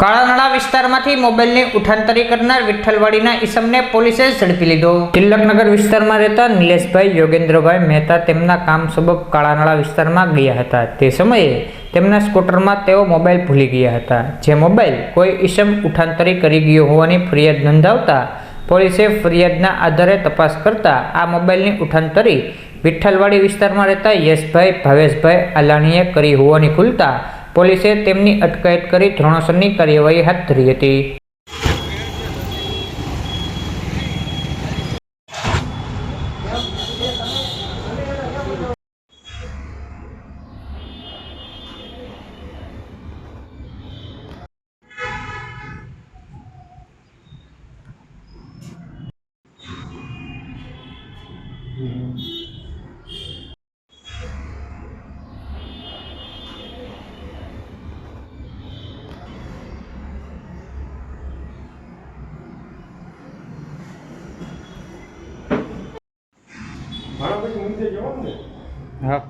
કાળાનાળા વિસ્તારમાંથી મોબાઈલની ઉઠાંતરી કરનાર વિઠ્ઠલવાડીના ઈસમને પોલીસે ઝડપી લીધો. તિલકનગર વિસ્તારમાં રહેતા નિલેશભાઈ યોગેન્દ્રભાઈ મહેતા તેમના કામ સબબ કાળાનાળા વિસ્તારમાં ગયા હતા. તે સમયે તેમના સ્કૂટરમાં તેઓ મોબાઈલ ભૂલી ગયા હતા. જે મોબાઈલ કોઈ ઈસમ ઉઠાંતરી કરી ગયો હોવાની ફરિયાદ નોંધાવતા પોલીસે ફરિયાદના આધારે તપાસ કરતા આ મોબાઈલની ઉઠાંતરી વિઠ્ઠલવાડી વિસ્તારમાં રહેતા યશભાઈ, ભાવેશભાઈ અલાણીએ કરી હોવાની ખુલતા પોલીસે તેમની અટકાયત કરી ધોરણસરની કાર્યવાહી હાથ ધરી હતી. મારા પછી નીચે જવાનું ને હા